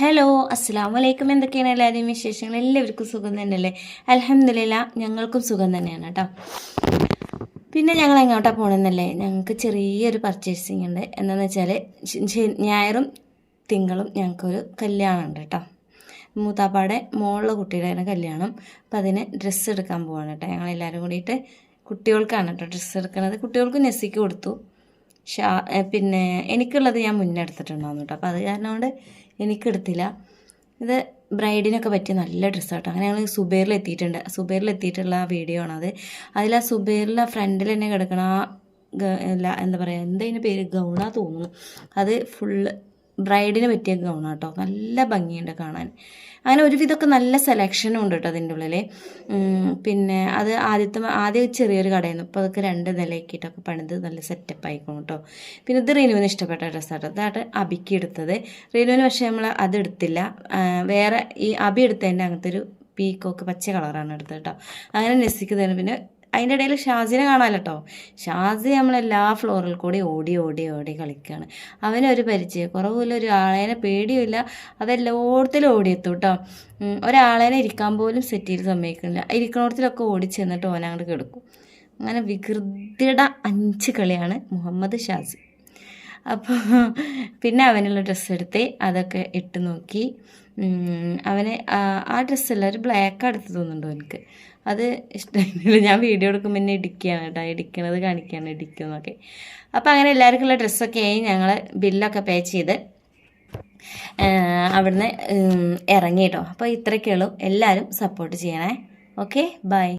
Hello അസ്സാം വലൈക്കും എന്തൊക്കെയാണ് എല്ലാവരുടെയും വിശേഷങ്ങൾ? എല്ലാവർക്കും സുഖം തന്നെയല്ലേ? അലഹമില്ല ഞങ്ങൾക്കും സുഖം തന്നെയാണ് കേട്ടോ പിന്നെ ഞങ്ങൾ എങ്ങോട്ടാണ് പോകണമെന്നല്ലേ ഞങ്ങൾക്ക് ചെറിയൊരു പർച്ചേസിങ് ഉണ്ട്. എന്താണെന്ന് വെച്ചാൽ ഞായറും തിങ്കളും ഞങ്ങൾക്കൊരു കല്യാണം ഉണ്ട് കേട്ടോ മൂത്താപ്പാടെ മോളിലെ കുട്ടിയുടെ കല്യാണം. അപ്പം അതിന് ഡ്രസ്സ് എടുക്കാൻ പോവാണ് കേട്ടോ ഞങ്ങളെല്ലാവരും കൂടിയിട്ട് കുട്ടികൾക്കാണ് കേട്ടോ ഡ്രസ്സ് എടുക്കുന്നത് കുട്ടികൾക്ക് നെസ്സിക്ക് കൊടുത്തു. ഷാ പിന്നെ എനിക്കുള്ളത് ഞാൻ മുന്നേ എടുത്തിട്ടുണ്ടായിരുന്നു കേട്ടോ. അപ്പോൾ അത് കാരണം കൊണ്ട് എനിക്കെടുത്തില്ല. ഇത് ബ്രൈഡിനൊക്കെ പറ്റിയ നല്ല ഡ്രസ്സ് കേട്ടോ അങ്ങനെ ഞങ്ങൾ സുബേറിൽ എത്തിയിട്ടുണ്ട്. സുബേറിൽ എത്തിയിട്ടുള്ള വീഡിയോ ആണത് അതിൽ ആ സുബേറിലെ ഫ്രണ്ടിൽ തന്നെ കിടക്കണ ആ എന്താ പറയുക എന്താ അതിന്റെ പേര് ഗൗണ തോന്നുന്നു. അത് ഫുള്ള് ബ്രൈഡിന് പറ്റിയെന്ന് തോന്നുന്നു കേട്ടോ. നല്ല ഭംഗിയുണ്ട് കാണാൻ. അങ്ങനെ ഒരുവിധമൊക്കെ നല്ല സെലക്ഷനും ഉണ്ട് കേട്ടോ അതിന്റെ ഉള്ളിൽ പിന്നെ അത് ആദ്യത്തെ ആദ്യം ചെറിയൊരു കടയായിരുന്നു. ഇപ്പോൾ അതൊക്കെ രണ്ട് നിലയാക്കിയിട്ടൊക്കെ പണിത് നല്ല സെറ്റപ്പ് ആയിക്കോണം കേട്ടോ. പിന്നെ ഇത് റീനുവിന് ഇഷ്ടപ്പെട്ട ഡ്രസ്സാട്ടോ ഇതായിട്ട് അബിക്ക് എടുത്തത്. റീനുവിന് പക്ഷേ നമ്മൾ അത് എടുത്തില്ല. വേറെ ഈ അബി എടുത്തതിന്റെ അങ്ങനത്തെ ഒരു പീക്കോക്ക് പച്ച കളറാണ് എടുത്തത് കേട്ടോ. അങ്ങനെ നെസിക്ക് തന്നെ പിന്നെ അതിന്റെ ഇടയിൽ ഷാസിനെ കാണാമല്ലോ കേട്ടോ ഷാസി നമ്മളെല്ലാ ഫ്ലോറിൽ കൂടി ഓടി ഓടി ഓടി കളിക്കുകയാണ് അവനൊരു പരിചയം കുറവില്ല ഒരു ആളേനെ പേടിയുമില്ല അതെല്ലായിടത്തിലും ഓടിയെത്തു കേട്ടോ ഒരാളേനെ ഇരിക്കാൻ പോലും സെറ്റ് ചെയ്ത് സമ്മതിക്കുന്നില്ല. ഇരിക്കണോടത്തിലൊക്കെ ഓടി ചെന്നിട്ട് ഓനങ്ങോട്ട് കിടക്കും. അങ്ങനെ വികൃതിയുടെ അഞ്ച് കളിയാണ് മുഹമ്മദ് ഷാസി അപ്പോൾ പിന്നെ അവനുള്ള ഡ്രസ്സ് എടുത്ത് അതൊക്കെ ഇട്ട് നോക്കി. അവന് ആ ഡ്രസ്സുള്ള ഒരു ബ്ലാക്ക് എടുത്ത് തോന്നുന്നുണ്ടോ എനിക്ക്? അത് ഇഷ്ടമായിരുന്നില്ല ഞാൻ വീഡിയോ എടുക്കുമ്പോൾ എന്നെ ഇടിക്കുകയാണ് കേട്ടോ. ഇടിക്കണത് കാണിക്കുകയാണ് ഇടിക്കുന്നൊക്കെ അപ്പോൾ അങ്ങനെ എല്ലാവർക്കുള്ള ഡ്രസ്സൊക്കെ ആയി ഞങ്ങൾ ബില്ലൊക്കെ പേ ചെയ്ത് അവിടുന്ന് ഇറങ്ങി കേട്ടോ. അപ്പോൾ ഇത്രയൊക്കെയുള്ളൂ എല്ലാവരും സപ്പോർട്ട് ചെയ്യണേ. Okay bye